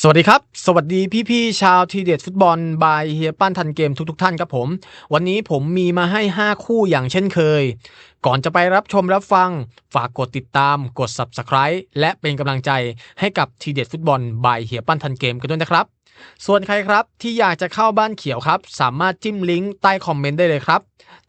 สวัสดีครับ สวัสดีพี่ๆชาวทีเด็ดฟุตบอลบายเฮียปั้นทันเกมทุกๆทท่านครับผม วันนี้ผมมีมาให้ 5 คู่อย่างเช่นเคย ก่อนจะไปรับชมรับฟัง ฝากกดติดตามกด Subscribe และเป็นกำลังใจให้กับทีเด็ดฟุตบอลบายเฮียปั้นทันเกมกันด้วยนะครับ ส่วนใครครับที่อยากจะเข้าบ้านเขียวครับ สามารถจิ้มลิงก์ใต้คอมเมนต์ได้เลยครับ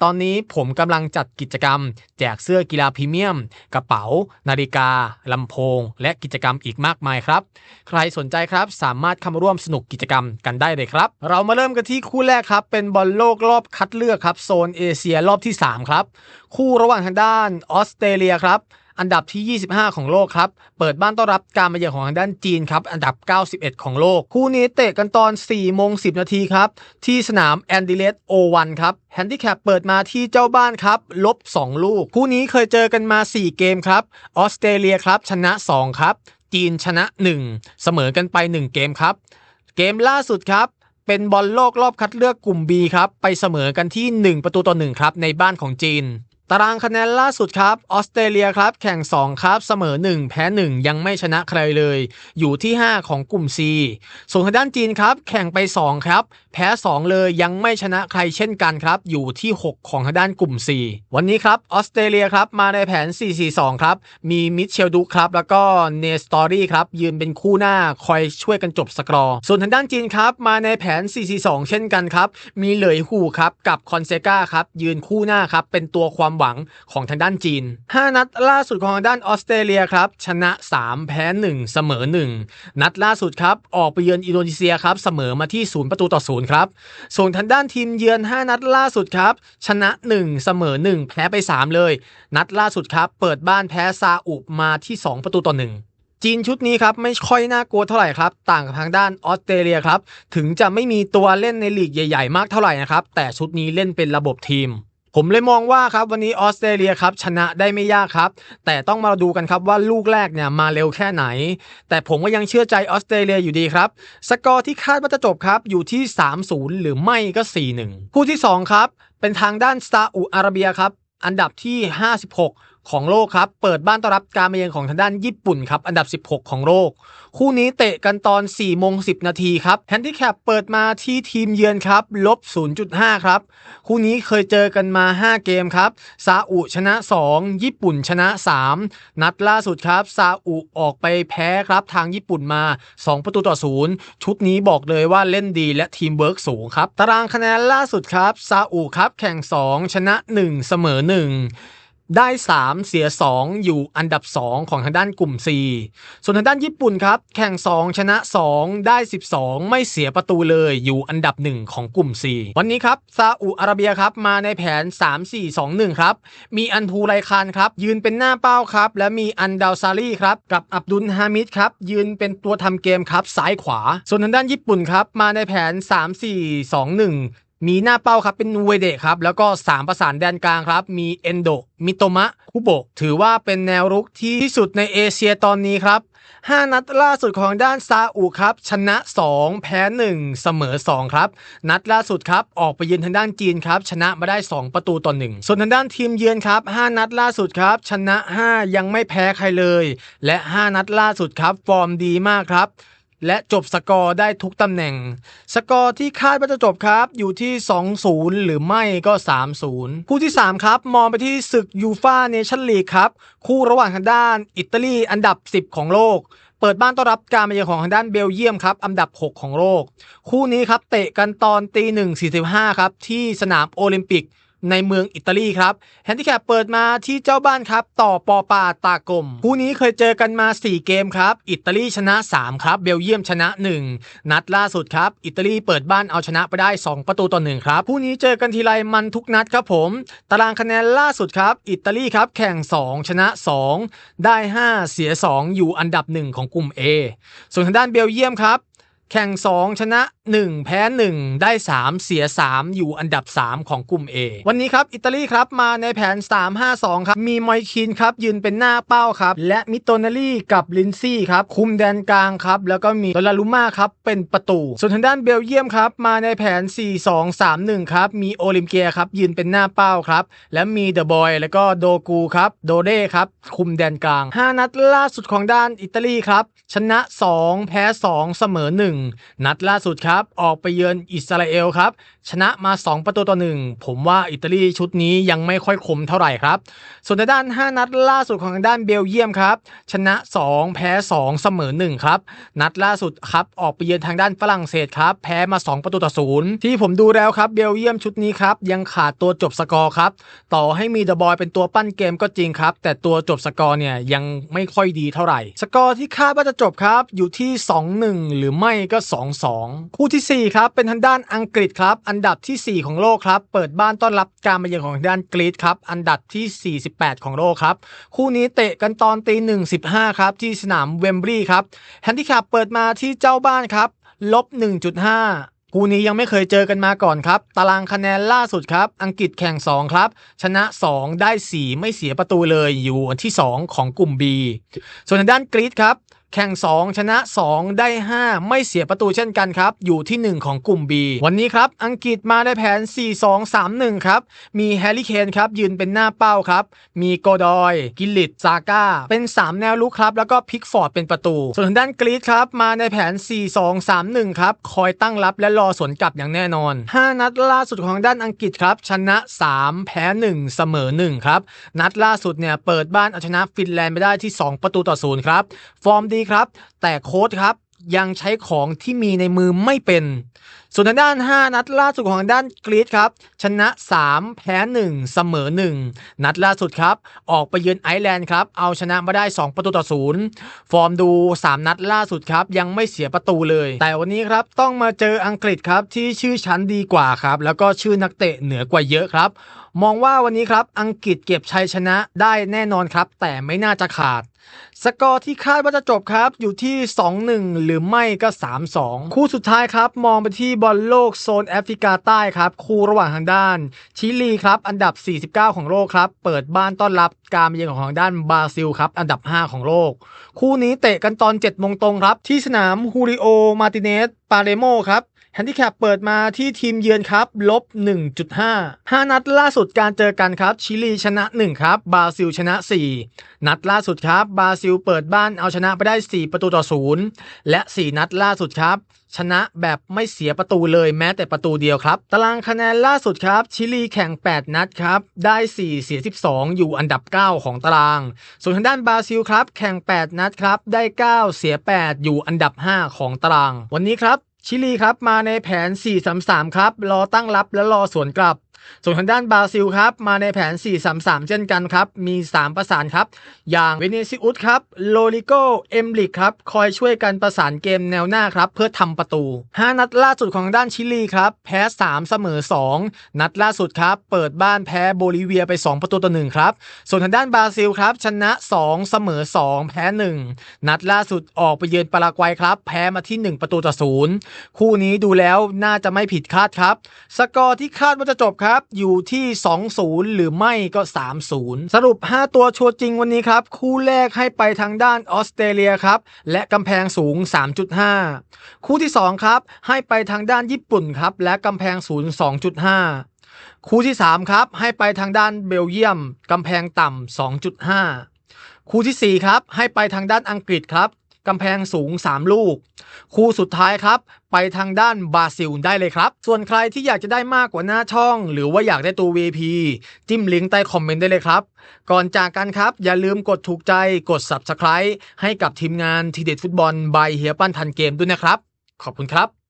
ตอนนี้ผมกำลังจัดกิจกรรม แจกเสื้อกีฬาพรีเมียม กระเป๋า นาฬิกาลำโพง และกิจกรรมอีกมากมายครับ ใครสนใจครับสามารถเข้ามาร่วมสนุกกิจกรรมกันได้เลยครับ เรามาเริ่มกันที่คู่แรกครับ เป็นบอลโลกรอบคัดเลือกครับโซนเอเชียรอบที่ 3 ครับ คู่ระหว่างทางด้านออสเตรเลียครับ อันดับที่ 25 ของโลกครับ เปิดบ้านต้อนรับการมาเยือนของทางด้านจีนครับ อันดับ 91 ของโลก คู่นี้เตะกันตอน4โมง10 นาทีครับ ที่สนามแอนดิเลสโอวันครับแฮนดิแคปเปิดมาที่เจ้าบ้านครับ ลบ 2 ลูก คู่นี้เคยเจอกันมา 4 เกมครับ ออสเตรเลียครับ ชนะ 2 ครับ จีนชนะ 1 เสมอกันไป 1 เกมครับ เกมล่าสุดครับเป็นบอลโลกรอบคัดเลือกกลุ่ม B ครับ ไปเสมอกันที่ 1 ประตูต่อ1ครับ ในบ้านของจีน ตารางคะแนนล่าสุดครับออสเตรเลียครับ แข่ง 2 ครับ เสมอ 1 แพ้ 1 ยังไม่ชนะใครเลย อยู่ที่ 5 ของกลุ่ม C ส่วนทางด้านจีนครับ แข่งไป 2 ครับ แพ้ 2 เลยยังไม่ชนะใครเช่นกันครับ อยู่ที่ 6 ของทางด้านกลุ่ม C วันนี้ครับออสเตรเลียครับมาในแผน 4-4-2 ครับ มีมิเชลดุครับ แล้วก็เนสตอรี่ครับ ยืนเป็นคู่หน้าคอยช่วยกันจบสกอร์ส่วนทางด้านจีนครับ มาในแผน 4-4-2 เช่นกันครับ มีเหลยหูครับ กับคอนเซกาครับ ยืนคู่หน้าครับ เป็นตัวความหวังของทางด้านจีน 5 นัดล่าสุดของทางด้านออสเตรเลียครับชนะ 3 แพ้ 1 เสมอ 1 นัดล่าสุดครับออกไปเยือนอินโดนีเซียครับเสมอมาที่0ประตูต่อ0ครับ ส่วนทางด้านทีมเยือน 5 นัดล่าสุดครับ ชนะ 1 เสมอ 1 แพ้ไป 3 เลย นัดล่าสุดครับ เปิดบ้านแพ้ซาอุมาที่ 2 ประตูต่อ 1 จีนชุดนี้ครับ ไม่ค่อยน่ากลัวเท่าไหร่ครับ ต่างกับทางด้านออสเตรเลียครับ ถึงจะไม่มีตัวเล่นในลีกใหญ่ ๆ มากเท่าไหร่นะครับ แต่ชุดนี้เล่นเป็นระบบทีม ผมเลยมองว่าครับวันนี้ออสเตรเลียครับชนะได้ไม่ยากครับ แต่ต้องมาดูกันครับว่าลูกแรกเนี่ยมาเร็วแค่ไหน แต่ผมก็ยังเชื่อใจออสเตรเลียอยู่ดีครับ สกอร์ที่คาดว่าจะจบครับอยู่ที่ 3-0 หรือไม่ก็ 4-1 คู่ที่ 2 ครับ เป็นทางด้านซาอุอาระเบียครับอันดับที่ 56 ของโลกครับ เปิดบ้านต้อนรับการมาเยือนของทางด้านญี่ปุ่นครับ อันดับ 16 ของโลก คู่นี้เตะกันตอน 4 โมง 10 นาทีครับ แฮนดิแคปเปิดมาที่ทีมเยือนครับ ลบ 0.5 ครับ คู่นี้เคยเจอกันมา 5 เกมครับ ซาอุชนะ 2 ญี่ปุ่นชนะ 3 นัดล่าสุดครับ ซาอุออกไปแพ้ครับ ทางญี่ปุ่นมา 2 ประตูต่อ 0 ชุดนี้บอกเลยว่าเล่นดีและทีมเวิร์กสูงครับ ตารางคะแนนล่าสุดครับ ซาอุครับ แข่ง 2 ชนะ 1 เสมอ 1 ได้ 3 เสีย 2 อยู่อันดับ 2 ของทางด้านกลุ่ม C ส่วนทางด้านญี่ปุ่นครับ แข่ง 2 ชนะ 2 ได้ 12 ไม่เสียประตูเลยอยู่อันดับ 1 ของกลุ่ม C วันนี้ครับซาอุอาระเบียครับมาในแผน 3-4-2-1 ครับ มีอันทูไรคานครับ ยืนเป็นหน้าเป้าครับ และมีอันดาวซารีครับกับอับดุลฮามิดครับ ยืนเป็นตัวทำเกมครับซ้ายขวา ส่วนทางด้านญี่ปุ่นครับมาในแผน 3-4-2-1 มีหน้าเป้าครับเป็นเวเดครับ แล้วก็ 3 ประสานแดนกลางครับ มีเอนโด มิโตมะ คุโบะถือว่าเป็นแนวรุกที่ที่สุดในเอเชียตอนนี้ครับ 5 นัดล่าสุดของด้านซาอุครับ ชนะ 2 แพ้ 1 เสมอ 2 ครับ นัดล่าสุดครับ ออกไปเยือนทางด้านจีนครับ ชนะมาได้ 2 ประตูต่อ1ส่วนทางด้านทีมเยือนครับ 5 นัดล่าสุดครับ ชนะ 5 ยังไม่แพ้ใครเลย และ 5 นัดล่าสุดครับ ฟอร์มดีมากครับ และจบสกอร์ได้ทุกตำแหน่ง สกอร์ที่คาดว่าจะจบครับ อยู่ที่ 2-0 หรือไม่ก็ 3-0 คู่ที่ 3 ครับ มองไปที่ศึกยูฟาเนชั่นลีกครับ คู่ระหว่างทางด้านอิตาลีอันดับ 10 ของโลก เปิดบ้านต้อนรับการมาเยือนของทางด้านเบลเยียมครับอันดับ 6 ของโลก คู่นี้ครับเตะกันตอนตีหนึ่งสี่สิบห้าครับที่สนามโอลิมปิก ในเมืองอิตาลีครับแฮนดิแคปเปิดมาที่เจ้าบ้านครับ ต่อปอปาตากลมคู่นี้เคยเจอกันมา 4 เกมครับ อิตาลีชนะ 3 ครับ เบลเยียมชนะ 1 นัดล่าสุดครับ อิตาลีเปิดบ้านเอาชนะไปได้ 2 ประตูต่อ1ครับคู่นี้เจอกันทีไรมันทุกนัดครับผม ตารางคะแนนล่าสุดครับ อิตาลีครับแข่ง 2 ชนะ 2 ได้ 5 เสีย 2 อยู่อันดับ 1 ของกลุ่ม A ส่วนทางด้านเบลเยียมครับ แข่ง 2 ชนะ 1 แพ้ 1 ได้ 3 เสีย 3 อยู่อันดับ 3 ของกลุ่ม A วันนี้ครับ อิตาลีครับมาในแผน 3-5-2 ครับ มีมอยคินครับ ยืนเป็นหน้าเป้าครับ และมิโตนาลีกับลินซี่ครับ คุมแดนกลางครับ แล้วก็มีโดลารุม่าครับ เป็นประตู ส่วนทางด้านเบลเยียมครับ มาในแผน 4-2-3-1 ครับ มีโอลิมเกียครับ ยืนเป็นหน้าเป้าครับ และมีเดอะบอยแล้วก็โดกูครับโดเด้ครับคุมแดนกลาง 5 นัดล่าสุดของด้านอิตาลีครับชนะ 2 แพ้ 2 เสมอ1 นัดล่าสุดครับ ออกไปเยือนอิสราเอลครับ ชนะมา 2 ประตูต่อ 1 ผมว่าอิตาลีชุดนี้ยังไม่ค่อยคมเท่าไหร่ครับ ส่วนทางด้าน 5 นัดล่าสุดของทางด้านเบลเยียมครับ ชนะ 2 แพ้ 2 เสมอ 1 ครับ นัดล่าสุดครับออกไปเยือนทางด้านฝรั่งเศสครับ แพ้มา 2 ประตูต่อศูนย์ที่ผมดูแล้วครับเบลเยียมชุดนี้ครับยังขาดตัวจบสกอร์ครับ ต่อให้มีเดอะบอยเป็นตัวปั้นเกมก็จริงครับ แต่ตัวจบสกอร์เนี่ยยังไม่ค่อยดีเท่าไหร่ สกอร์ที่คาดว่าจะจบครับอยู่ที่ 2-1 หรือไม่ก็ 2-2 คู่ทีสี่ 4 ครับ เป็นทางด้านอังกฤษครับ อันดับทีสี่ 4 ของโลกครับ เปิดบ้านต้อนรับการมาเยือนของทางด้านกรีซครับ อันดับที่ 48 ของโลกครับ คู่นี้เตะกันตอนตีหนึ่งสิบห้าครับ ที่สนามเวมบลีย์ครับแฮนดิแคปเปิดมาที่เจ้าบ้านครับลบ1.5คู่นี้ยังไม่เคยเจอกันมาก่อนครับ ตารางคะแนนล่าสุดครับ อังกฤษแข่ง 2 ครับ ชนะ 2 ได้ 4 ไม่เสียประตูเลยอยู่อันที่ 2 ของกลุ่ม B ส่วนทางด้านกรีซครับ แข่ง 2 ชนะ 2 ได้ 5 ไม่เสียประตูเช่นกันครับ อยู่ที่ 1 ของกลุ่ม B วันนี้ครับ อังกฤษมาได้แผน 4-2-3-1 ครับ มีแฮร์รี่เคนครับ ยืนเป็นหน้าเป้าครับ มีโกดอย กิลลิตซาก้า เป็น 3 แนวลุกครับ แล้วก็พิกฟอร์ดเป็นประตู ส่วนทางด้านกรีซครับ มาในแผน 4-2-3-1 ครับ คอยตั้งรับและรอสวนกลับอย่างแน่นอน 5 นัดล่าสุดของด้านอังกฤษครับ ชนะ 3 แพ้ 1 เสมอ 1 ครับ นัดล่าสุดเนี่ยเปิดบ้านเอาชนะฟินแลนด์ไปได้ที่ 2 ประตูต่อศูนย์ครับ ฟอร์มดีครับ แต่โค้ชครับยังใช้ของที่มีในมือไม่เป็น ส่วนทางด้าน 5 นัดล่าสุดของทางด้านกรีซครับ ชนะ 3 แพ้ 1 เสมอ 1 นัดล่าสุดครับ ออกไปเยือนไอร์แลนด์ครับ เอาชนะมาได้ 2 ประตูต่อศูนย์ฟอร์มดู 3 นัดล่าสุดครับ ยังไม่เสียประตูเลย แต่วันนี้ครับ ต้องมาเจออังกฤษครับ ที่ชื่อชั้นดีกว่าครับ แล้วก็ชื่อนักเตะเหนือกว่าเยอะครับ มองว่าวันนี้ครับอังกฤษเก็บชัยชนะได้แน่นอนครับ แต่ไม่น่าจะขาด สกอร์ที่คาดว่าจะจบครับ อยู่ที่ 2-1 หรือไม่ก็ 3-2 คู่สุดท้ายครับ มองไปที่บอลโลกโซนแอฟริกาใต้ครับ คู่ระหว่างทางด้าน ชิลีครับ อันดับ 49 ของโลกครับ เปิดบ้านต้อนรับการมาเยือนของทางด้านบราซิลครับ อันดับ 5 ของโลก คู่นี้เตะกันตอน7โมงตรงครับ ที่สนามฮูริโอมาติเนสปาเรโมครับ แฮนดิแคปเปิดมาที่ทีมเยือนครับลบ 1.5 5 นัดล่าสุดการเจอกันครับ ชิลีชนะ 1 ครับ บราซิลชนะ 4 นัดล่าสุดครับ บราซิลเปิดบ้านเอาชนะไปได้ 4 ประตูต่อ 0 และ 4 นัดล่าสุดครับ ชนะแบบไม่เสียประตูเลยแม้แต่ประตูเดียวครับ ตารางคะแนนล่าสุดครับ ชิลีแข่ง 8 นัดครับ ได้ 4 เสีย 12 อยู่อันดับ 9 ของตาราง ส่วนทางด้านบราซิลครับ แข่ง 8 นัดครับ ได้ 9 เสีย 8 อยู่อันดับ 5 ของตาราง วันนี้ครับ ชิลีครับมาในแผน 4-3-3 ครับ รอตั้งรับและรอสวนกลับ ส่วนทางด้านบราซิลครับ มาในแผน 4-3-3 เช่นกันครับ มี 3 ประสานครับ อย่างเวเนซิอุสครับ โลลิโก เอมลิกครับ คอยช่วยกันประสานเกมแนวหน้าครับ เพื่อทำประตู 5 นัดล่าสุดของด้านชิลีครับ แพ้ 3 เสมอ 2 นัดล่าสุดครับ เปิดบ้านแพ้โบลิเวียไป 2 ประตูต่อ1ครับ ส่วนทางด้านบราซิลครับ ชนะ 2 เสมอ 2 แพ้ 1 นัดล่าสุดออกไปเยือนปารากวัยครับ แพ้มาที่ 1 ประตูต่อ0คู่นี้ดูแล้วน่าจะไม่ผิดคาดครับ สกอร์ที่คาดว่าจะจบครับอยู่ที่ 2-0 หรือไม่ก็ 3-0 สรุป 5 ตัวชัวร์จริงวันนี้ครับ คู่แรกให้ไปทางด้านออสเตรเลียครับ และกำแพงสูง 3.5 คู่ที่ 2 ครับ ให้ไปทางด้านญี่ปุ่นครับ และกำแพงสูง 2.5 คู่ที่ 3 ครับ ให้ไปทางด้านเบลเยียมกำแพงต่ำ2.5 คู่ที่ 4 ครับ ให้ไปทางด้านอังกฤษครับ กำแพงสูง 3 ลูก คู่สุดท้ายครับ ไปทางด้านบราซิลได้เลยครับ ส่วนใครที่อยากจะได้มากกว่าหน้าช่อง หรือว่าอยากได้ตัว VP จิ้มลิงก์ใต้คอมเมนต์ได้เลยครับ ก่อนจากกันครับ อย่าลืมกดถูกใจกด Subscribe ให้กับทีมงานทีเด็ดฟุตบอลบายเฮียปั้นทันเกมด้วยนะครับ ขอบคุณครับ